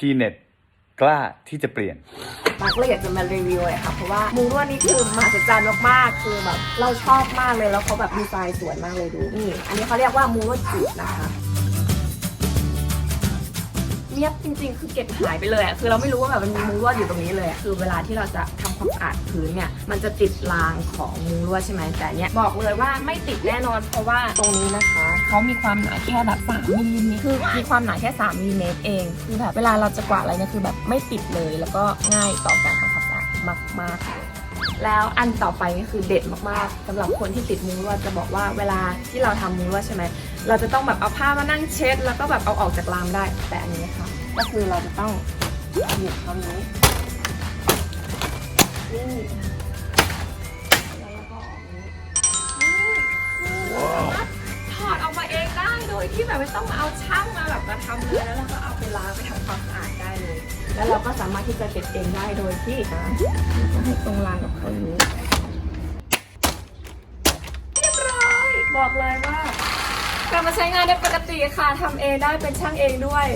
ชีเน็ตกล้าที่จะเปลี่ยน มาก็เลยอยากจะมารีวิวเลยค่ะเพราะว่ามุ้งลวดนี้คือมหัศจรรย์มากๆคือแบบเราชอบมากเลยแล้วเขาแบบดีไซน์สวยมากเลยดูนี่อันนี้เขาเรียกว่ามุ้งลวดจีบนะคะ เนียบจริง ๆ คือเก็บหายไปเลยอะคือเราไม่รู้ว่าแบบมันมีมุ้งลวดอยู่ตรงนี้เลยอะคือเวลาที่เราจะทำความสะอาดพื้นเนี่ยมันจะติดรางของมุ้งลวดใช่ไหมแต่เนี้ยบอกเลยว่าไม่ติดแน่นอน เพราะว่าตรงนี้นะคะเขามีความหนาแค่แบบ3มิลลิเมตรคือมีความหนาแค่3มิลลิเมตรเองคือแบบเวลาเราจะกวาดอะไรเนี่ยคือแบบไม่ติดเลย แล้วก็ง่ายต่อการทำความสะอาดมากๆเลย แล้วอันต่อไปนี่คือเด็ดมากๆสำหรับคนที่ติดมุ้งลวดจะบอกว่าเวลาที่เราทำมุ้งลวดใช่ไหม เราจะต้องแบบเอาผ้ามานั่งเช็ด แล้วก็แบบเอาออกจากรามได้ แต่อันนี้ค่ะ ก็คือเราจะต้องหยิบเท่านี้นี่แล้วเราก็ออกนี้คือสามารถถอดออกมาเองได้โดยที่แบบไม่ต้องมาเอาช่างมาแบบมาทำเลยแล้วเราก็เอาไปล้างไปทำความสะอาดได้เลย แล้วเราก็สามารถที่จะเก็บเองได้โดยที่ให้ตรงรางกับเขานี้เรียบร้อยบอกเลยว่า กลับมาใช้งานได้ปกติค่ะทำเองได้เป็นช่างเองด้วย